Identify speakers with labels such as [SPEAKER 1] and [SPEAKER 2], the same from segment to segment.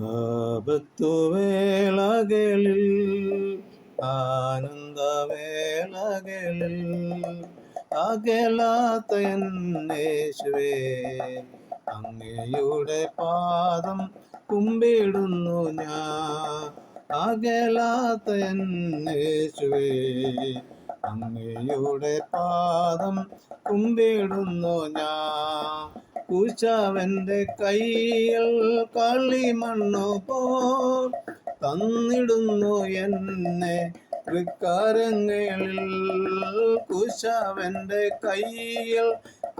[SPEAKER 1] ആപത്തുവേളകളിൽ ആനന്ദവേളകളിൽ അകലാത്ത എന്നേശുവേ അങ്ങയുടെ പാദം കുമ്പിടുന്നു ഞാൻ. അകലാത്ത എന്നേശുവേ അങ്ങയുടെ പാദം കുമ്പിടുന്നു ഞാൻ. കുശവന്റെ കയ്യിൽ കളിമണ്ണു പോ തന്നിടുന്നു എന്നെ. തൃക്കാരങ്ങളിൽ കുശവന്റെ കയ്യിൽ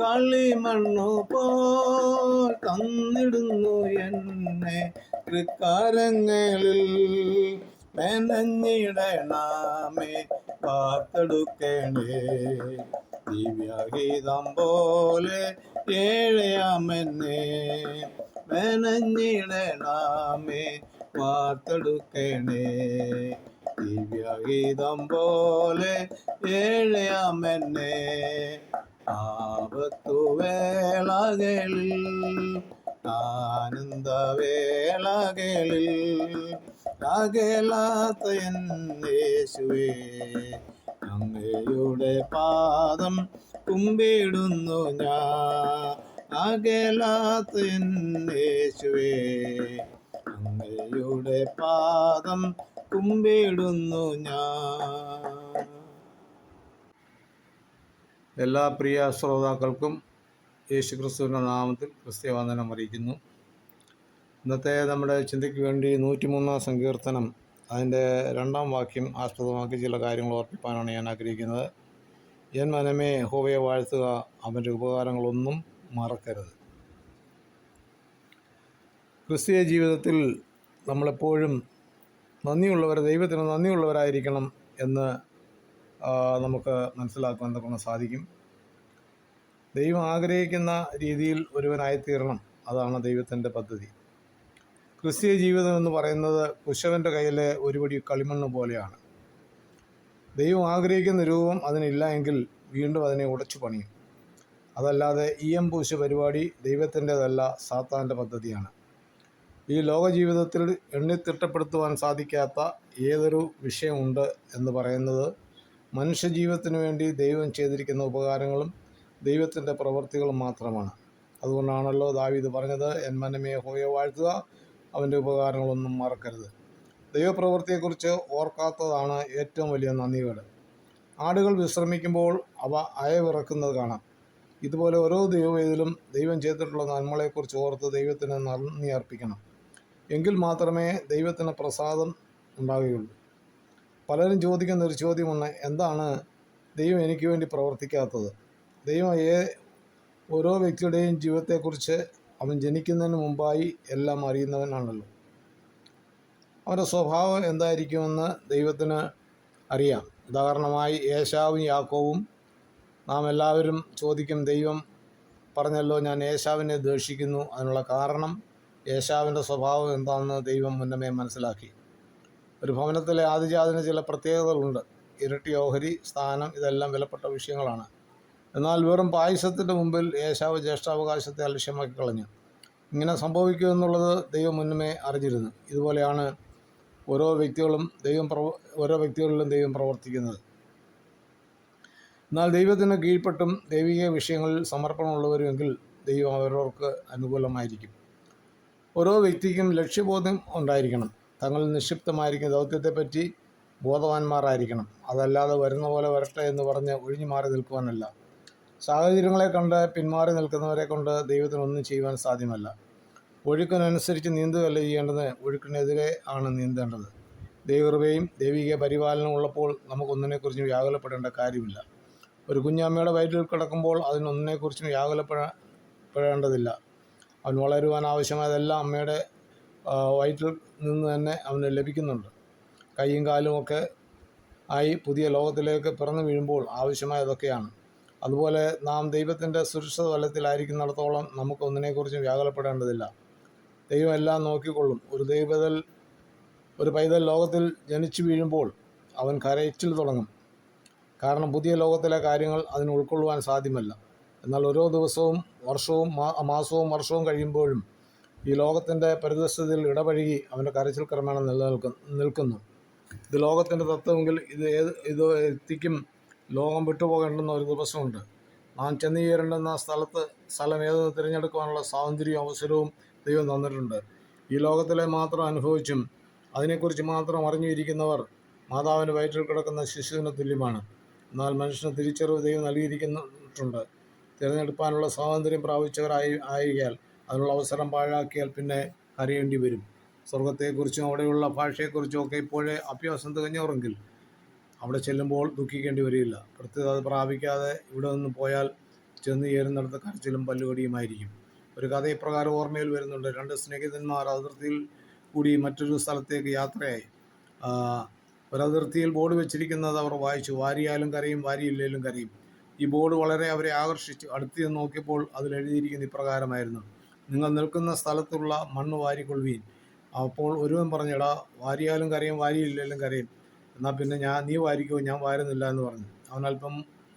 [SPEAKER 1] കളിമണ്ണു പോ തന്നിടുന്നു എന്നെ. തൃക്കാരങ്ങളിൽ മെനഞ്ഞിടണമേ പാർത്തെടുക്കണേ ദിവ്യഗീതം പോലെ ഏഴയാമെന്നേ. മെനഞ്ഞിടണമേ വാർത്തെടുക്കണേ. ദിവ്യഗീതം പോലെ ഏഴയാമെന്നേ. ആപത്തുവേളകളിൽ ആനന്ദവേളകളിൽ അകലാത്ത എന്നേശുവേ അങ്ങയുടെ പാദം കുമ്പിടുന്നു ഞാൻ. അകലാത്തേശുവേ അങ്ങയുടെ പാദം കുമ്പിടുന്നു ഞാൻ. എല്ലാ പ്രിയ ശ്രോതാക്കൾക്കും യേശുക്രിസ്തുവിന്റെ നാമത്തിൽ ക്രിസ്ത്യവന്ദനം അറിയിക്കുന്നു. ഇന്നത്തെ നമ്മുടെ ചിന്തയ്ക്ക് വേണ്ടി നൂറ്റിമൂന്നാം സങ്കീർത്തനം അതിന്റെ രണ്ടാം വാക്യം ആസ്പദമാക്കി ചില കാര്യങ്ങൾ ഓർപ്പിക്കാനാണ് ഞാൻ ആഗ്രഹിക്കുന്നത്. എൻ മനമേ ഹോവയെ വാഴ്ത്തുക അവന്റെ ഉപകാരങ്ങളൊന്നും മറക്കരുത്. ക്രിസ്തീയ ജീവിതത്തിൽ നമ്മളെപ്പോഴും നന്ദിയുള്ളവർ ദൈവത്തിന് നന്ദിയുള്ളവരായിരിക്കണം എന്ന് നമുക്ക് മനസ്സിലാക്കുവാൻ കൊണ്ട് സാധിക്കും. ദൈവം ആഗ്രഹിക്കുന്ന രീതിയിൽ ഒരുവനായിത്തീരണം. അതാണ് ദൈവത്തിന്റെ പദ്ധതി. ക്രിസ്തീയ ജീവിതം എന്ന് പറയുന്നത് കുശവന്റെ കയ്യിലെ ഒരുപടി കളിമണ്ണ് പോലെയാണ്. ദൈവം ആഗ്രഹിക്കുന്ന രൂപം അതിനില്ല എങ്കിൽ വീണ്ടും അതിനെ ഉടച്ചു പണിയും. അതല്ലാതെ ഇ എം പൂശ പരിപാടി ദൈവത്തിന്റെതല്ല സാത്താന്റെ പദ്ധതിയാണ്. ഈ ലോക ജീവിതത്തിൽ എണ്ണിത്തിട്ടപ്പെടുത്തുവാൻ സാധിക്കാത്ത ഏതൊരു വിഷയമുണ്ട് എന്ന് പറയുന്നത് മനുഷ്യജീവിതത്തിന് വേണ്ടി ദൈവം ചെയ്തിരിക്കുന്ന ഉപകാരങ്ങളും ദൈവത്തിന്റെ പ്രവൃത്തികളും മാത്രമാണ്. അതുകൊണ്ടാണല്ലോ ദാവീദ് പറഞ്ഞത് എൻ മനമേ ഹോയെ വാഴ്ത്തുക അവന്റെ ഉപകാരങ്ങളൊന്നും മറക്കരുത്. ദൈവപ്രവൃത്തിയെക്കുറിച്ച് ഓർക്കാത്തതാണ് ഏറ്റവും വലിയ നന്ദികേട്. ആടുകൾ വിശ്രമിക്കുമ്പോൾ അവ അയവിറക്കുന്നത് കാണാം. ഇതുപോലെ ഓരോ ദൈവവേദിലും ദൈവം ചെയ്തിട്ടുള്ള നന്മകളെക്കുറിച്ച് ഓർത്ത് ദൈവത്തിന് നന്ദി അർപ്പിക്കണം. എങ്കിൽ മാത്രമേ ദൈവത്തിന് പ്രസാദം ഉണ്ടാവുകയുള്ളൂ പലരും ചോദിക്കുന്ന ഒരു ചോദ്യമാണ് എന്താണ് ദൈവം എനിക്ക് വേണ്ടി പ്രവർത്തിക്കാത്തത്? ദൈവം ഏ ഓരോ വ്യക്തിയുടെയും ജീവിതത്തെക്കുറിച്ച് അവൻ ജനിക്കുന്നതിന് മുമ്പായി എല്ലാം അറിയുന്നവനാണല്ലോ. അവന്റെ സ്വഭാവം എന്തായിരിക്കുമെന്ന് ദൈവത്തിന് അറിയാം. ഉദാഹരണമായി ഏശാവും യാക്കോവും നാം എല്ലാവരും ചോദിക്കും ദൈവം പറഞ്ഞല്ലോ ഞാൻ ഏശാവിനെ ദ്വേഷിക്കുന്നു. അതിനുള്ള കാരണം ഏശാവിന്റെ സ്വഭാവം എന്താണെന്ന് ദൈവം മുന്നമേ മനസ്സിലാക്കി. ഒരു ഭവനത്തിലെ ആദിജാതിന് ചില പ്രത്യേകതകളുണ്ട്. ഇരട്ടി ഓഹരി സ്ഥാനം ഇതെല്ലാം വിലപ്പെട്ട വിഷയങ്ങളാണ്. എന്നാൽ വെറും പായസത്തിന്റെ മുമ്പിൽ യേശാവ് ജ്യേഷ്ഠാവകാശത്തെ അലക്ഷ്യമാക്കി കളഞ്ഞു. ഇങ്ങനെ സംഭവിക്കുമെന്നുള്ളത് ദൈവം മുന്നമേ അറിഞ്ഞിരുന്നു. ഇതുപോലെയാണ് ഓരോ വ്യക്തികളും ദൈവം പ്രവ ഓരോ വ്യക്തികളിലും ദൈവം പ്രവർത്തിക്കുന്നത്. എന്നാൽ ദൈവത്തിന് കീഴ്പ്പെട്ടും ദൈവിക വിഷയങ്ങളിൽ സമർപ്പണമുള്ളവരുമെങ്കിൽ ദൈവം അവരവർക്ക് അനുകൂലമായിരിക്കും. ഓരോ വ്യക്തിക്കും ലക്ഷ്യബോധം ഉണ്ടായിരിക്കണം. തങ്ങൾ നിക്ഷിപ്തമായിരിക്കുന്ന ദൗത്യത്തെപ്പറ്റി ബോധവാന്മാരായിരിക്കണം. അതല്ലാതെ വരുന്ന പോലെ വരട്ടെ എന്ന് പറഞ്ഞ് ഒഴിഞ്ഞു മാറി നിൽക്കുവാനല്ല. സാഹചര്യങ്ങളെ കണ്ട് പിന്മാറി നിൽക്കുന്നവരെ കൊണ്ട് ദൈവത്തിനൊന്നും ചെയ്യുവാൻ സാധ്യമല്ല. ഒഴുക്കിനനുസരിച്ച് നീന്തുകയല്ല ചെയ്യേണ്ടത്. ഒഴുക്കിനെതിരെ ആണ് നീന്തേണ്ടത്. ദൈവകൃപയും ദൈവിക പരിപാലനവും ഉള്ളപ്പോൾ നമുക്കൊന്നിനെക്കുറിച്ചും വ്യാകുലപ്പെടേണ്ട കാര്യമില്ല. ഒരു കുഞ്ഞമ്മയുടെ വയറ്റിൽ കിടക്കുമ്പോൾ അതിനൊന്നിനെക്കുറിച്ചും വ്യാകുലപ്പെടേണ്ടതില്ല. അവൻ വളരുവാൻ ആവശ്യമായതെല്ലാം അമ്മയുടെ വയറ്റിൽ നിന്ന് തന്നെ അവന് ലഭിക്കുന്നുണ്ട്. കൈയും കാലും ഒക്കെ ആയി പുതിയ ലോകത്തിലേക്ക് പിറന്നു വീഴുമ്പോൾ ആവശ്യമായതൊക്കെയാണ്. അതുപോലെ നാം ദൈവത്തിന്റെ സുരക്ഷിത വലത്തിലായിരിക്കുന്നിടത്തോളം നമുക്ക് ഒന്നിനെക്കുറിച്ചും വ്യാകുലപ്പെടേണ്ടതില്ല. ദൈവം എല്ലാം നോക്കിക്കൊള്ളും. ഒരു ദൈവതൽ ഒരു പൈതൽ ലോകത്തിൽ ജനിച്ചു വീഴുമ്പോൾ അവൻ കരയിച്ചിൽ തുടങ്ങും. കാരണം പുതിയ ലോകത്തിലെ കാര്യങ്ങൾ അതിന് ഉൾക്കൊള്ളുവാൻ സാധ്യമല്ല. എന്നാൽ ഓരോ ദിവസവും വർഷവും മാസവും വർഷവും കഴിയുമ്പോഴും ഈ ലോകത്തിന്റെ പരിതസ്ഥിതിയിൽ ഇടപഴകി അവന്റെ കരച്ചിൽ ക്രമേണ നിലനിൽക്കും നിൽക്കുന്നു. ഇത് ലോകത്തിന്റെ തത്വമെങ്കിൽ ഇത് ഏത് ഇത് എത്തിക്കും ലോകം വിട്ടുപോകേണ്ടുന്ന ഒരു ദിവസമുണ്ട്. നാം ചെന്നു ചേരേണ്ടുന്ന സ്ഥലത്ത് സ്ഥലം ഏതെന്ന് തിരഞ്ഞെടുക്കുവാനുള്ള സ്വാതന്ത്ര്യവും അവസരവും ദൈവം തന്നിട്ടുണ്ട്. ഈ ലോകത്തിലെ മാത്രം അനുഭവിച്ചും അതിനെക്കുറിച്ച് മാത്രം അറിഞ്ഞിരിക്കുന്നവർ മാതാവിന്റെ വയറ്റിൽ കിടക്കുന്ന ശിശുവിന് തുല്യമാണ്. എന്നാൽ മനുഷ്യന് തിരിച്ചറിവ് ദൈവം നൽകിയിരിക്കുന്നിട്ടുണ്ട് തിരഞ്ഞെടുപ്പാനുള്ള സ്വാതന്ത്ര്യം പ്രാപിച്ചവരായി ആയിരിക്കാൽ അതിനുള്ള അവസരം പാഴാക്കിയാൽ പിന്നെ കരയേണ്ടി വരും. സ്വർഗത്തെക്കുറിച്ചും അവിടെയുള്ള ഭാഷയെക്കുറിച്ചും ഒക്കെ ഇപ്പോഴേ അഭ്യാസം തികഞ്ഞവരെങ്കിൽ അവിടെ ചെല്ലുമ്പോൾ ദുഃഖിക്കേണ്ടി വരില്ല പ്രത്യേകത അത് പ്രാപിക്കാതെ ഇവിടെ നിന്ന് പോയാൽ ചെന്ന് ചേരുന്നിടത്ത് കരച്ചിലും പല്ലുകടിയുമായിരിക്കും. ഒരു കഥ ഇപ്രകാരം ഓർമ്മയിൽ വരുന്നുണ്ട്. രണ്ട് സ്നേഹിതന്മാർ അതിർത്തിയിൽ കൂടി മറ്റൊരു സ്ഥലത്തേക്ക് യാത്രയായി. ഒരതിർത്തിയിൽ ബോർഡ് വെച്ചിരിക്കുന്നത് അവർ വായിച്ചു. വാരിയാലും കരയും വാരിയില്ലേലും കരയും. ഈ ബോർഡ് വളരെ അവരെ ആകർഷിച്ചു. അടുത്ത് നോക്കിയപ്പോൾ അതിൽ എഴുതിയിരിക്കുന്ന ഇപ്രകാരമായിരുന്നു. നിങ്ങൾ നിൽക്കുന്ന സ്ഥലത്തുള്ള മണ്ണ് വാരിക്കൊള്ളുവീൻ. അപ്പോൾ ഒരുവൻ പറഞ്ഞെടാ വാരിയാലും കരയും വാരിയില്ലേലും കരയും. എന്നാൽ പിന്നെ ഞാൻ നീ വാരിക്കോ ഞാൻ വാരുന്നില്ല എന്ന് പറഞ്ഞു. അവനല്പം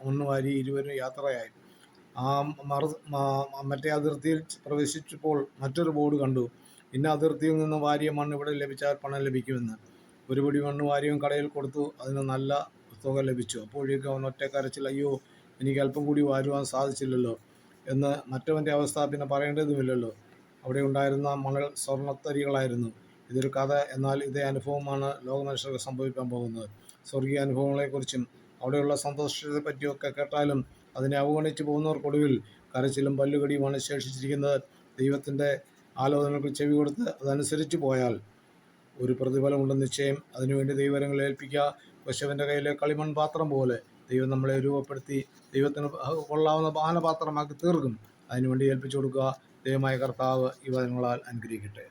[SPEAKER 1] ഒന്ന് വാരി ഇരുവരും യാത്രയായി. ആ മറു മറ്റേ അതിർത്തിയിൽ പ്രവേശിച്ചപ്പോൾ മറ്റൊരു ബോർഡ് കണ്ടു. ഇന്ന അതിർത്തിയിൽ നിന്ന് വാരിയ മണ്ണ് ഇവിടെ ലഭിച്ചാൽ പണം ലഭിക്കുമെന്ന്. ഒരു പിടി മണ്ണ് വാരിയും കടയിൽ കൊടുത്തു അതിന് നല്ല തുക ലഭിച്ചു. അപ്പോഴേക്കും അവൻ ഒറ്റക്കരച്ചിൽ അയ്യോ എനിക്ക് അല്പം കൂടി വാരുവാൻ സാധിച്ചില്ലല്ലോ എന്ന് മറ്റവന്റെ അവസ്ഥ പിന്നെ പറയേണ്ടതുമില്ലല്ലോ. അവിടെ ഉണ്ടായിരുന്ന മണൽ സ്വർണത്തരികളായിരുന്നു. ഇതൊരു കഥ എന്നാൽ ഇതേ അനുഭവമാണ് ലോകമനുഷ്യർക്ക് സംഭവിക്കാൻ പോകുന്നത്. സ്വർഗീയ അനുഭവങ്ങളെക്കുറിച്ചും അവിടെയുള്ള സന്തോഷത്തെ പറ്റിയൊക്കെ കേട്ടാലും അതിനെ അവഗണിച്ച് പോകുന്നവർക്കൊടുവിൽ കരച്ചിലും പല്ലുകടിയുമാണ് ശേഷിച്ചിരിക്കുന്നത്. ദൈവത്തിന്റെ ആലോചനകൾക്ക് ചെവി കൊടുത്ത് അതനുസരിച്ച് പോയാൽ ഒരു പ്രതിഫലമുണ്ട് നിശ്ചയം. അതിനുവേണ്ടി ദൈവരങ്ങൾ ഏൽപ്പിക്കുക. പശുവിന്റെ കയ്യിലെ കളിമൺ പാത്രം പോലെ ദൈവം നമ്മളെ രൂപപ്പെടുത്തി ദൈവത്തിന് കൊള്ളാവുന്ന പാനപാത്രമാക്കി തീർക്കും. അതിനുവേണ്ടി ഏൽപ്പിച്ചു കൊടുക്കുക. ദൈവമായ കർത്താവ് ഈ വചനങ്ങളാൽ അനുഗ്രഹിക്കട്ടെ.